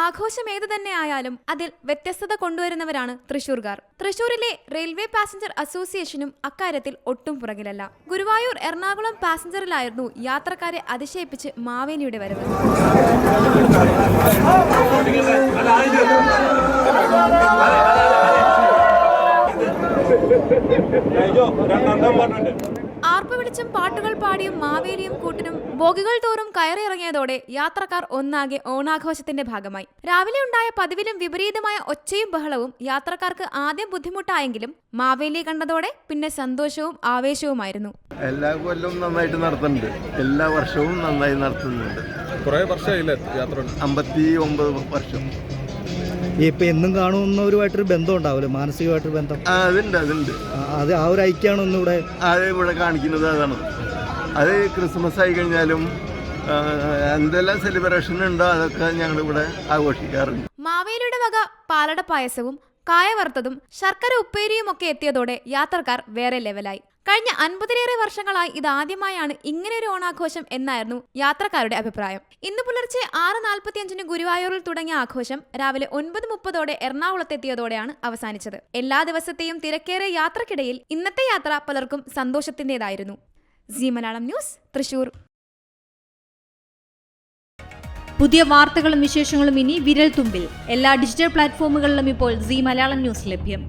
ആഘോഷം ഏതു തന്നെ ആയാലും അതിൽ വ്യത്യസ്തത കൊണ്ടുവരുന്നവരാണ് തൃശൂർകാർ. തൃശൂരിലെ റെയിൽവേ പാസഞ്ചർ അസോസിയേഷനും അക്കാര്യത്തിൽ ഒട്ടും പുറകിലല്ല. ഗുരുവായൂർ എറണാകുളം പാസഞ്ചറിലായിരുന്നു യാത്രക്കാരെ അതിശയിപ്പിച്ച് മാവേലിയുടെ വരവ്. ആർപ്പ് വിളിച്ചും പാട്ടുകൾ പാടിയും മാവേലിയും കൂട്ടിനും ബോഗികൾ തോറും കയറിയിറങ്ങിയതോടെ യാത്രക്കാർ ഒന്നാകെ ഓണാഘോഷത്തിന്റെ ഭാഗമായി. രാവിലെ ഉണ്ടായ പതിവിലും വിപരീതമായ ഒച്ചയും ബഹളവും യാത്രക്കാർക്ക് ആദ്യം ബുദ്ധിമുട്ടായെങ്കിലും മാവേലി കണ്ടതോടെ പിന്നെ സന്തോഷവും ആവേശവുമായിരുന്നു. എല്ലാ കൊല്ലവും നന്നായിട്ട് നടത്തുന്നുണ്ട്. എല്ലാ വർഷവും നന്നായി നടത്തുന്നുണ്ട്. കുറേ വർഷമായില്ലേ യാത്ര? അമ്പത്തി ഒമ്പത് വർഷം. ഇപ്പൊ എന്നും കാണുന്നവരുമായിട്ടൊരു ബന്ധം ഉണ്ടാവില്ല? മാനസികമായിട്ടൊരു ബന്ധം? അതുണ്ട് അതുണ്ട്. അത് ആ ഒരു ഐക്യമാണ് ഒന്നിവിടെ. അത് ഇവിടെ കാണിക്കുന്നത് അതാണ്. അത് ക്രിസ്മസ് ആയി കഴിഞ്ഞാലും എന്തെല്ലാം സെലിബ്രേഷൻ ഉണ്ടോ അതൊക്കെ ഞങ്ങൾ ഇവിടെ ആഘോഷിക്കാറുണ്ട്. മാവേലിയുടെ വക പാലട പായസവും കായ വറുത്തതും ശർക്കര ഉപ്പേരിയും ഒക്കെ എത്തിയതോടെ യാത്രക്കാർ വേറെ ലെവലായി കഴിഞ്ഞ അൻപതിലേറെ വർഷങ്ങളായി ഇതാദ്യമായാണ് ഇങ്ങനെയൊരു ഓണാഘോഷം എന്നായിരുന്നു യാത്രക്കാരുടെ അഭിപ്രായം. ഇന്ന് പുലർച്ചെ ആറ് നാൽപ്പത്തിയഞ്ചിന് ഗുരുവായൂരിൽ തുടങ്ങിയ ആഘോഷം രാവിലെ ഒൻപത് മുപ്പതോടെ എറണാകുളത്തെത്തിയതോടെയാണ് അവസാനിച്ചത്. എല്ലാ ദിവസത്തെയും തിരക്കേറെ യാത്രക്കിടയിൽ ഇന്നത്തെ യാത്ര പലർക്കും സന്തോഷത്തിന്റേതായിരുന്നു സി മലയാളം ന്യൂസ് തൃശൂർ. പുതിയ വാർത്തകളും വിശേഷങ്ങളും ഇനി വിരൽ തുമ്പിൽ. എല്ലാ ഡിജിറ്റൽ പ്ലാറ്റ്ഫോമുകളിലും ഇപ്പോൾ സി മലയാളം ന്യൂസ് ലഭ്യം.